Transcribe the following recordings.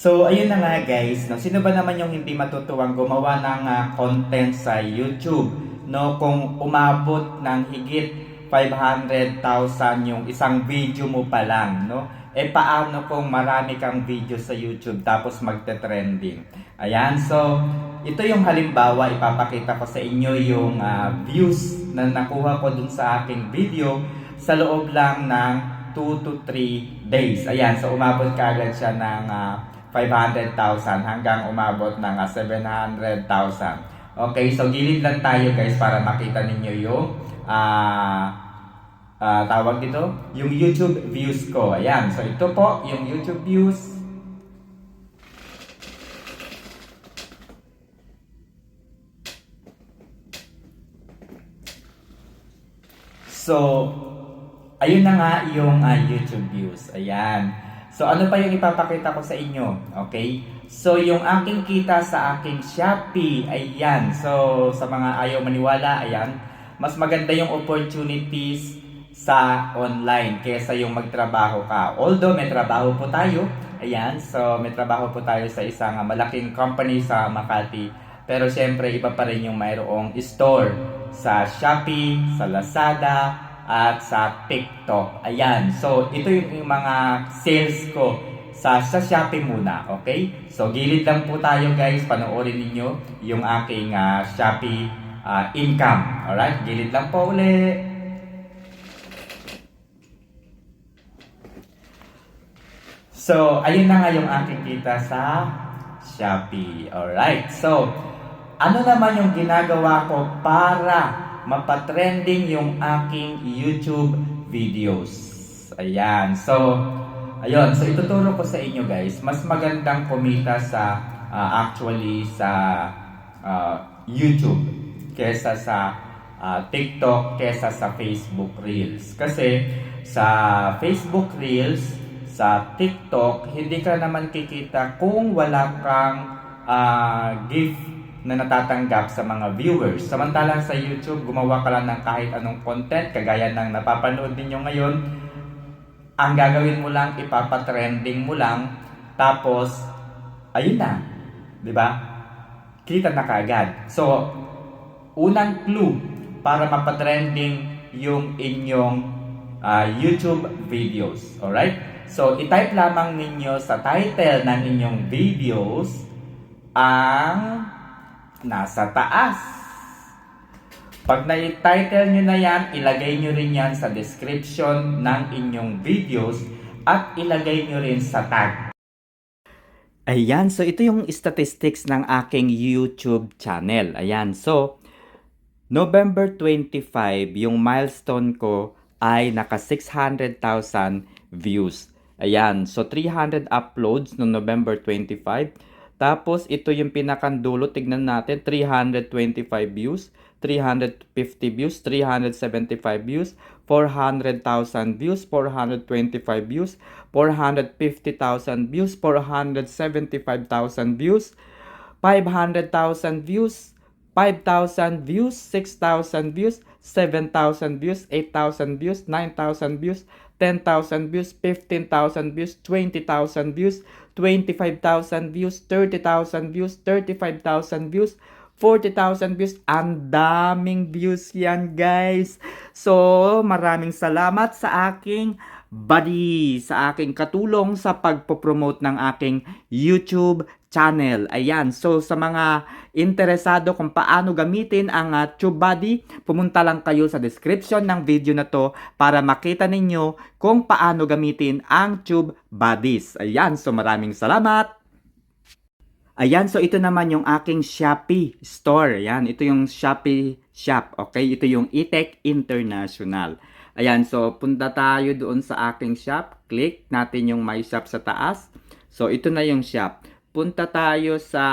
So, ayun na nga guys, no? sino ba naman yung hindi matutuwang gumawa ng ah, content sa YouTube? No, kung umabot ng higit 500,000 yung isang video mo pa lang, no? Eh paano kung marami kang video sa YouTube tapos magte-trending? Ayan, so ito yung halimbawa, ipapakita ko sa inyo yung ah, views na nakuha ko dun sa aking video sa loob lang ng 2 to 3 days. Ayan, so umabot kagad siya ng ah, 500,000 hanggang umabot ng ah, 700,000. Okay, so gilid lang tayo guys para makita ninyo yung ah ah, tawag dito, yung YouTube views ko. Ayan, so ito po yung YouTube views. So, ayun na nga yung ah, YouTube views. Ayan. So, ano pa yung ipapakita ko sa inyo? Okay? So, yung aking kita sa aking Shopee, ayan. So, sa mga ayaw maniwala, ayan. Mas maganda yung opportunities sa online kaysa yung magtrabaho ka. Although may trabaho po tayo, ayan. So, may trabaho po tayo sa isang malaking company sa Makati. Pero syempre, iba pa rin yung mayroong store sa Shopee, sa Lazada, at sa TikTok. Ayan. So, ito yung, mga sales ko sa, sa Shopee muna. Okay? So, gilid lang po tayo guys. Panoorin ninyo yung aking ah, Shopee ah, income. Alright? Gilid lang po uli. So, ayun na nga yung aking kita sa Shopee. Alright. So, ano naman yung ginagawa ko para mapatrending yung aking YouTube videos? Ayan. So, ayun. So, ituturo ko sa inyo guys. Mas magandang kumita sa ah, actually sa ah, YouTube kesa sa ah, TikTok kesa sa Facebook Reels. Kasi sa Facebook Reels, sa TikTok, hindi ka naman kikita kung wala kang ah, gift na natatanggap sa mga viewers. Samantalang sa YouTube, gumawa ka lang ng kahit anong content, kagaya ng napapanood ninyo ngayon, ang gagawin mo lang, ipapatrending mo lang, tapos, ayun na. 'Di ba? Kita na kaagad. So, unang clue para mapatrending yung inyong ah, YouTube videos. Alright? So, itype lamang ninyo sa title ng inyong videos ang nasa taas. Pag na-title nyo na yan, ilagay nyo rin yan sa description ng inyong videos at ilagay nyo rin sa tag. Ayan, so ito yung statistics ng aking YouTube channel. Ayan, so November 25, yung milestone ko ay naka 600,000 views. Ayan, so 300 uploads no November 25. Tapos ito yung pinakandulo, tignan natin, 325 views, 350 views, 375 views, 400,000 views, 425 views, 450,000 views, 475,000 views, 500,000 views, 5,000 views, 6,000 views, 7,000 views, 8,000 views, 9,000 views, 10,000 views, 15,000 views, 20,000 views, 25,000 views, 30,000 views, 35,000 views, 40,000 views. Ang daming views yan, guys. So, maraming salamat sa aking buddy, sa aking katulong sa pagpopromote ng aking YouTube channel. Ayan, so sa mga interesado kung paano gamitin ang uh, TubeBuddy, pumunta lang kayo sa description ng video na to para makita ninyo kung paano gamitin ang TubeBuddies. Ayan, so maraming salamat! Ayan, so ito naman yung aking Shopee store. Ayan, ito yung Shopee shop. Okay, ito yung eTech International. Ayan, so punta tayo doon sa aking shop. Click natin yung My Shop sa taas. So ito na yung shop. Punta tayo sa...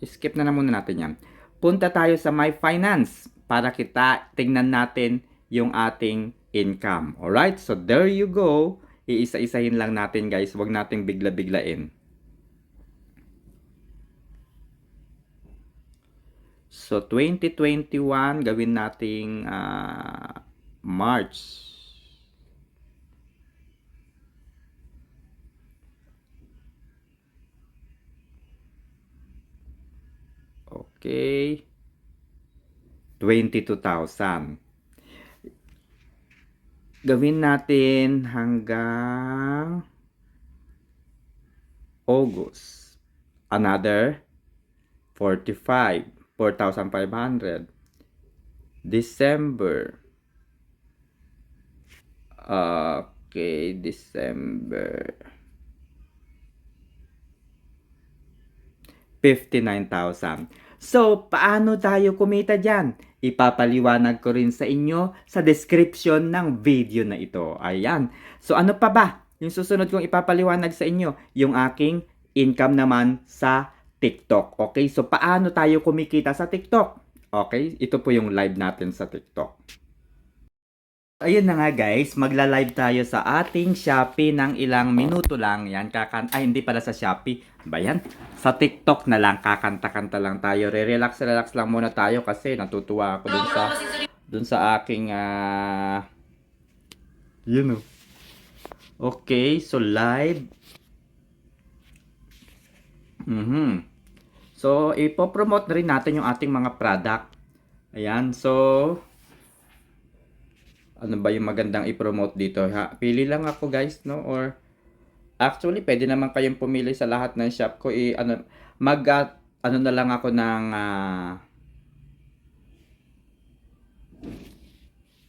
Skip na na muna natin yan. Punta tayo sa My Finance para kita tingnan natin yung ating income. Alright, so there you go. Iisa-isahin lang natin guys. Huwag nating bigla-biglain. So, 2021, gawin nating ah, March. Okay. 22,000. Gawin natin hanggang August. Another 45. 4,500. December. Okay, December. 59,000. So, paano tayo kumita dyan? Ipapaliwanag ko rin sa inyo sa description ng video na ito. Ayan. So, ano pa ba? Yung susunod kong ipapaliwanag sa inyo, yung aking income naman sa TikTok. Okay? So, paano tayo kumikita sa TikTok? Okay? Ito po yung live natin sa TikTok. Ayun na nga guys, magla-live tayo sa ating Shopee ng ilang minuto lang. Yan, kakan ay hindi pala sa Shopee. Ba yan? Sa TikTok na lang, kakanta-kanta lang tayo. Re-relax, relax lang muna tayo kasi natutuwa ako dun sa dun sa aking ah yun oh. Okay, so live. Mhm. So, ipopromote na rin natin yung ating mga product. Ayan, so ano ba yung magandang i-promote dito ha? Pili lang ako guys, no? Or actually, pwede naman kayong pumili sa lahat ng shop ko. I, ano, mag, ah, ano na lang ako ng ah,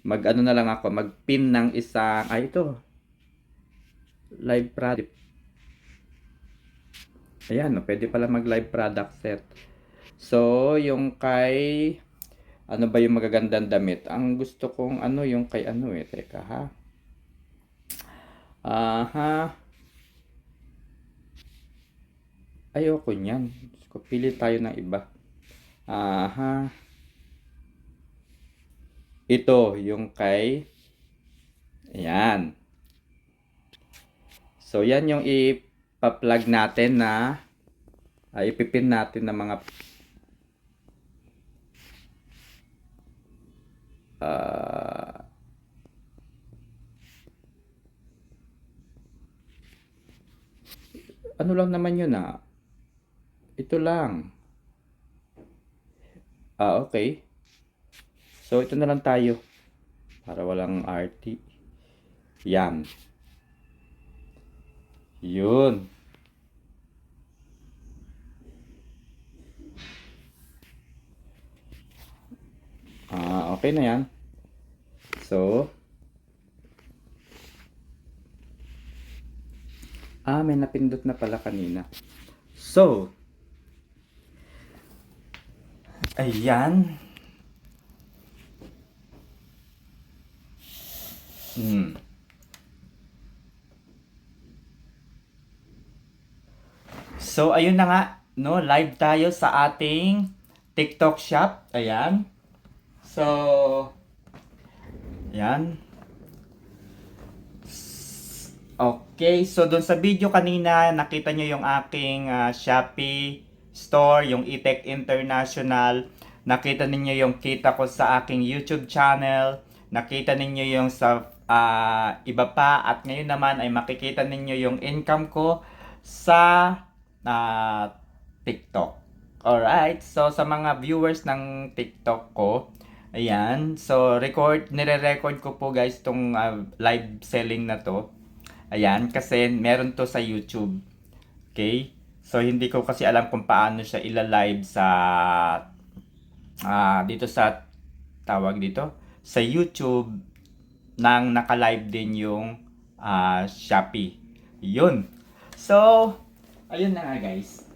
mag ano na lang ako, mag-pin ng isang, ay ito, live product. Ayan, pwede pala mag-live product set. So, yung kay, ano ba yung magagandang damit? Ang gusto kong ano yung kay ano eh. Teka ha. Aha. Ayoko niyan. Pili tayo ng iba. Aha. Ito yung kay Ayan. So yan yung ipa-plug natin na ay ipipin natin ng mga Ah. ano lang naman yun ah. Ito lang. Ah, okay. So, ito na lang tayo. Para walang RT. Yan. Yun. Ah, okay na yan. So, ah, may napindot na pala kanina. So, ayan. Hmm. So, ayun na nga, no, live tayo sa ating TikTok shop. Ayan. So, yan. Okay, so doon sa video kanina, nakita nyo yung aking ah, Shopee store, yung eTech International. Nakita ninyo yung kita ko sa aking YouTube channel. Nakita ninyo yung sa ah, iba pa. At ngayon naman ay makikita ninyo yung income ko sa ah, TikTok. Alright, so sa mga viewers ng TikTok ko, Ayan. So, record, nire-record ko po guys tong ah, live selling na to. Ayan. Kasi meron to sa YouTube. Okay? So, hindi ko kasi alam kung paano siya ila-live sa ah, dito sa tawag dito sa YouTube nang naka-live din yung ah, Shopee. Yun. So, ayun na nga guys.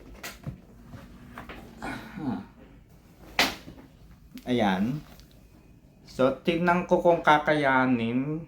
Ayan. So, tingnan ko kung kakayanin.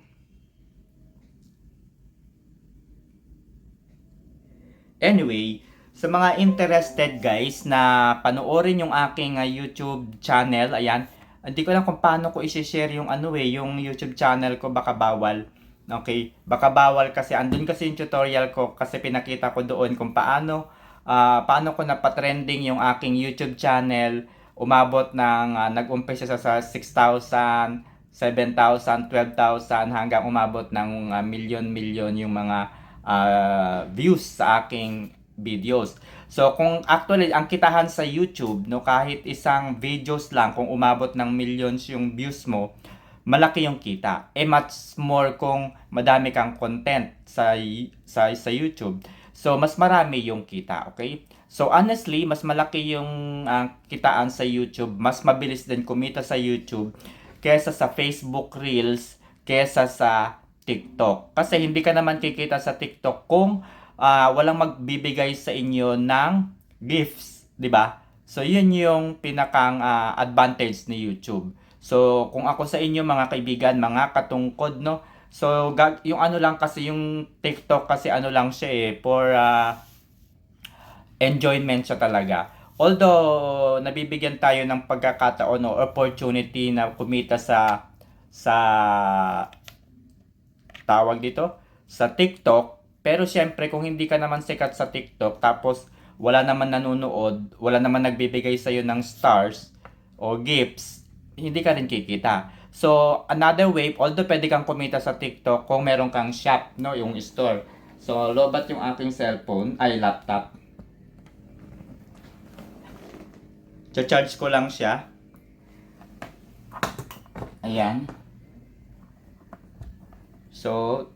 Anyway, sa mga interested guys na panoorin yung aking ah, YouTube channel, ayan, hindi ko lang kung paano ko i-share yung ano eh, yung YouTube channel ko baka bawal. Okay, baka bawal kasi andun kasi yung tutorial ko kasi pinakita ko doon kung paano ah, paano ko napatrending yung aking YouTube channel umabot ng ah, nag-umpisa sa 6,000, 7,000, 12,000 hanggang umabot ng ah, milyon-milyon yung mga ah, views sa aking videos. So kung actually ang kitahan sa YouTube no kahit isang videos lang kung umabot ng millions yung views mo, malaki yung kita. Eh much more kung madami kang content sa sa sa YouTube. So mas marami yung kita, okay? So honestly, mas malaki yung ah, kitaan sa YouTube, mas mabilis din kumita sa YouTube kesa sa Facebook Reels, kesa sa TikTok. Kasi hindi ka naman kikita sa TikTok kung ah, walang magbibigay sa inyo ng gifts, 'di ba? So yun yung pinakang ah, advantage ni YouTube. So kung ako sa inyo mga kaibigan, mga katungkod no. So gag- yung ano lang kasi yung TikTok kasi ano lang siya eh for ah, enjoyment siya talaga. Although nabibigyan tayo ng pagkakataon o opportunity na kumita sa sa tawag dito sa TikTok, pero syempre kung hindi ka naman sikat sa TikTok tapos wala naman nanonood, wala naman nagbibigay sa iyo ng stars o gifts, hindi ka rin kikita. So, another way, although pwede kang kumita sa TikTok kung meron kang shop, no, yung store. So, lobat yung aking cellphone, ay laptop. Cha-charge ko lang siya. Ayan. So,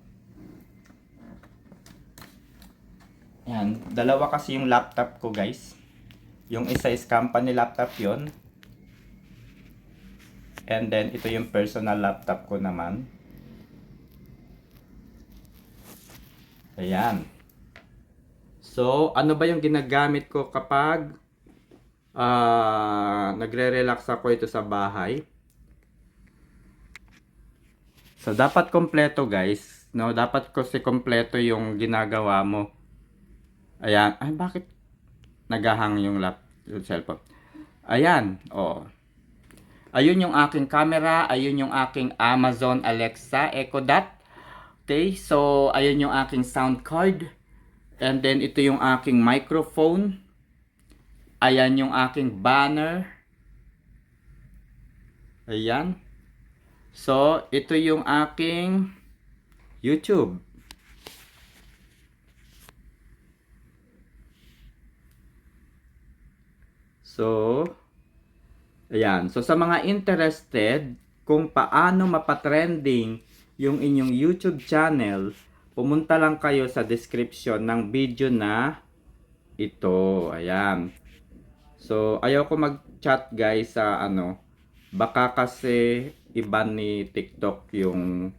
Yan, dalawa kasi yung laptop ko guys. Yung isa is company laptop yon And then, ito yung personal laptop ko naman. Ayan. So, ano ba yung ginagamit ko kapag ah nagre-relax ako ito sa bahay? So, dapat kompleto guys. No, dapat kasi kompleto yung ginagawa mo. Ayan. Ay, bakit nagahang yung lap yung cellphone? Ayan. Oh. Ayun yung aking camera. Ayun yung aking Amazon Alexa Echo Dot. Okay. So, ayun yung aking sound card. And then, ito yung aking microphone. Ayan yung aking banner. Ayan. So, ito yung aking YouTube. So, ayan. So, sa mga interested kung paano mapatrending yung inyong YouTube channel, pumunta lang kayo sa description ng video na ito. Ayan. So, ayaw ko mag-chat guys sa ano, baka kasi iba ni TikTok yung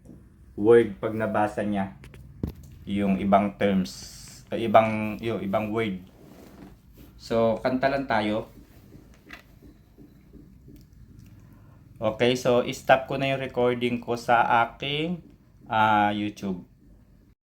word pag nabasa niya yung ibang terms, ibang yung ibang word. So, kanta lang tayo. Okay, so stop ko na yung recording ko sa aking ah, YouTube.